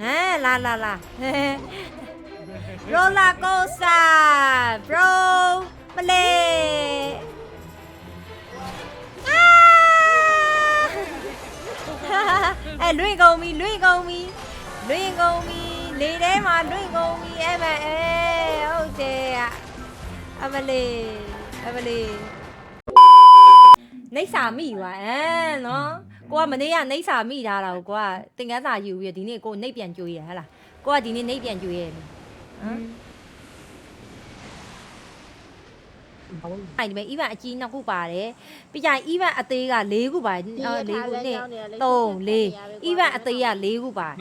ဟမ်လာလာလာရိုလာကိုစတာဘရိုမလေးအာအဲလွင့်ကုန်ပြီလွင့်ကုန်ပြီလွင့်ကုန်ပြီလေထဲမှာလွင့်ကု န်ပြီအဲ့မအဲဟုတ်တယ်อะအမလေးအမလေးနှိပ်စာမိပါအဲနော်ကိုကမနေ့ကနှိပ်စာမိထားတာကိုကိုကသင်္ကန်းစာယူပြီးတော့ဒီနေ့ကိုနှိပ်ပြန်ကြွေးရဟဟလားကိုကဒီနေ့နှိပ်ပြန်ကြွေးရဟမ်အဲ့ဒီမဲ့ event အကြီးနှစ်ခုပါတယ်ပြီးကြရင် event အသေးက၄ခုပါတယ်အော်၄ခုနဲ့3 4 event အသေးက၄ခုပါတယ်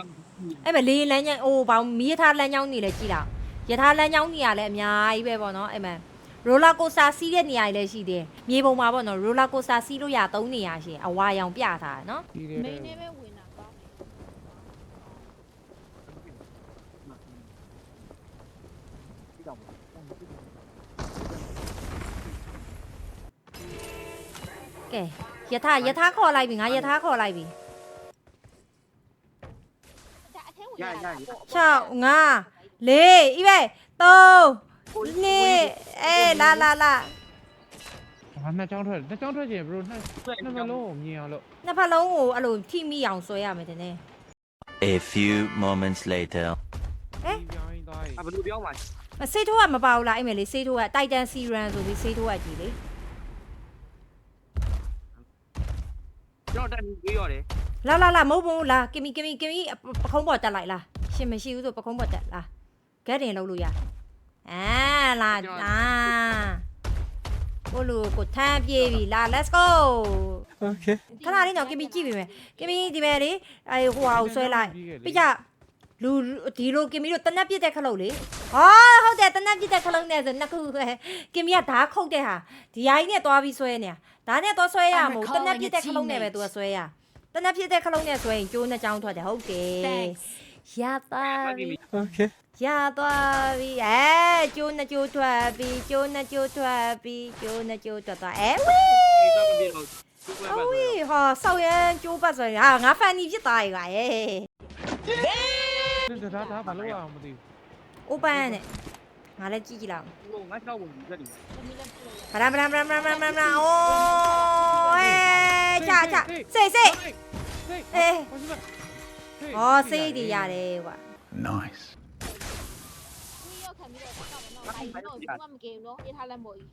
အဲ့မဲ့လေးလမ်းကြောင်းအိုးဘောင်မီးရထားလမ်းကြောင်းနေလဲကြည့်တော့ရထားလမ်းကြောင်းနေရလဲအများကြီးပဲပေါ့နော်အဲ့မဲ့ ရိုလာကိုစတာစီးတဲ့နေရာတွေလည်းရှိတယ်မြေပုံမှာပေါ့နော်ရိုလာကိုစတာစီးလို့ရ၃နေရာရှိတယ်အဝါရောင်ပြထားတယ်နော် ဒီတဲ့မင်းနဲ့ပဲဝင်တာကောင်းတယ်ကဲယထာယထာခေါ်လိုက်ပြီငါယထာခေါ်လိုက်ပြီဒါအထဲဝင်ရတာပေါ့ 6 5 4 event 3နှစ်အေး လာလာလာဟာနှစ်ချောင်းထွက်နှစ်ချောင်းထွက်ချင်ဘရိုနှစ်နှစ်စလုံးကိုမြင်အောင်လို့နှစ်ဖက်လုံးကိုအဲ့လိုထိမိအောင်ဆွဲရမယ်တင်နေ A few moments later. ဟဲ့ပြောင်းသွားရင်အဘလူပြောင်းပါမဆေးထိုးကမပါဘူးလားအဲ့မယ်လေဆေးထိုးက Titan Serum ဆိုပြီးဆေးထိုးကကြီးလေကျွန်တော်တက်ပြီးပြီးရတယ်လာလာလာမဟုတ်ဘူးလားကင်မီကင်မီကင်မီပခုံးပေါ်တက်လိုက်လားရှင်မရှိဘူးဆိုပခုံးပေါ်တက်လားဂက်တင်လောက်လို့ရ အာလာအာကိုလူကိုထမ်းပြေးပြီလာ let's go Okay ခဏလေးတော့ကင်မီကြည့်ပြီမယ်ကင်မီဒီမဲ့လေအဲဟိုဟာကိုဆွဲလိုက်ပြကြလူဒီလိုကင်မီတို့တနက်ပြစ်တဲ့ခလုတ်လေဟာဟုတ်တယ်တနက်ပြစ်တဲ့ခလုတ်နဲ့ဆိုနှစ်ခုပဲကင်မီကဓာတ်ခုတ်တဲ့ဟာဒီရိုင်းနဲ့သွားပြီးဆွဲနေတာဒါနဲ့သွားဆွဲရမို့တနက်ပြစ်တဲ့ခလုတ်နဲ့ပဲသူကဆွဲရတနက်ပြစ်တဲ့ခလုတ်နဲ့ဆွဲရင်ကျိုးနှစ်ချောင်းထွက်တယ်ဟုတ်တယ်ရသွားပြီ Okay ရသွားပြီအဲကျိုးနှစ်ကျိုးထွက်ပြီကျိုးနှစ်ကျိုးထွက်ပြီကျိုးနှစ်ကျိုးထွက်သွားအဲဝီအဝီဟာဆောက်ရန်ကျိုးပတ်ဆိုရင်ဟာငါဖန်နီဖြစ်သွားပြီပါရဲ့ ဒါဒါဒါဘာလို့ရအောင်မသိ open နဲ့ငါလည်းကြည့်ကြည့်လောက်ဘူးဟိုငါချောက်ဝင်ပြီးဆက်တယ်ဗရမ်ဗရမ်ဗရမ်ဗရမ်ဗရမ်ဗရမ်အိုးအဲချာချာစေစေဟေးဟေးဟေးဟောစေးဒီရတယ်ကွာ Nice. ဆိုင်တော့ဘူးမကင်နော်ပြထားလက်မို့ကြီး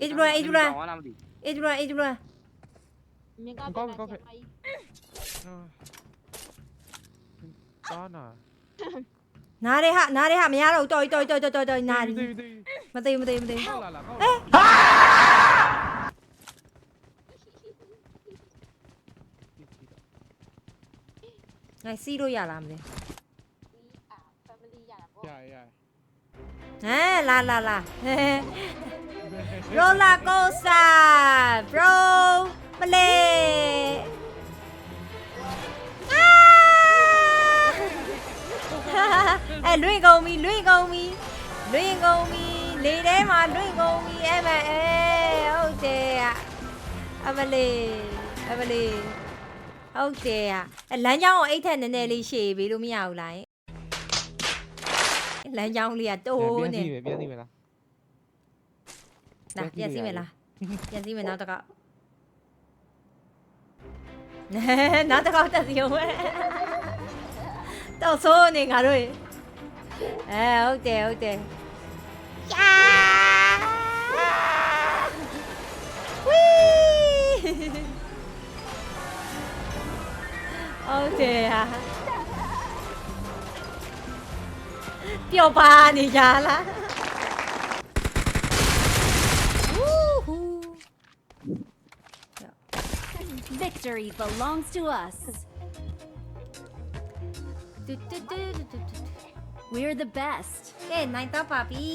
အေးကြလားအေးကြလားဘာမှမသိအေးကြလားအေးကြလားမြင်ကပြန်လာချက်ပါကြီးတာနာနားရဲဟာနားရဲဟာမရတော့တော်တော်တော်တော်တော်တော်နားရီမသိမသိမသိလာလာကောက်ဟာငါစီးလို့ရလားမလဲရရ À, là là là Roller coaster Pro Play à. Ê, luyện cầu mi, luyện cầu mi. Luyện cầu mi. Lì đấy mà, luyện cầu mi Em à, ê, ô chè ạ. À bà lì À bà lì lại. လမ်းကြောင်းလေးကတိုးနေပြန်သိပဲပြန်သိပဲလားလာပြန်စီးမယ်လားပြန်စီးမယ်နောက်တစ်ခေါက်နောက်တစ်ခေါက်တက်စီအောင်ပဲတော့ဆိုးနေငါတို့ရေအဲဟုတ်တယ်ဟုတ်တယ်ယာဝီဟုတ်တယ်ဟာပျော်ပါ နေကြလား Victory belongs to us. တူတူတူတူတူ We're the best. ကဲနိုင်တော့ပါပြီ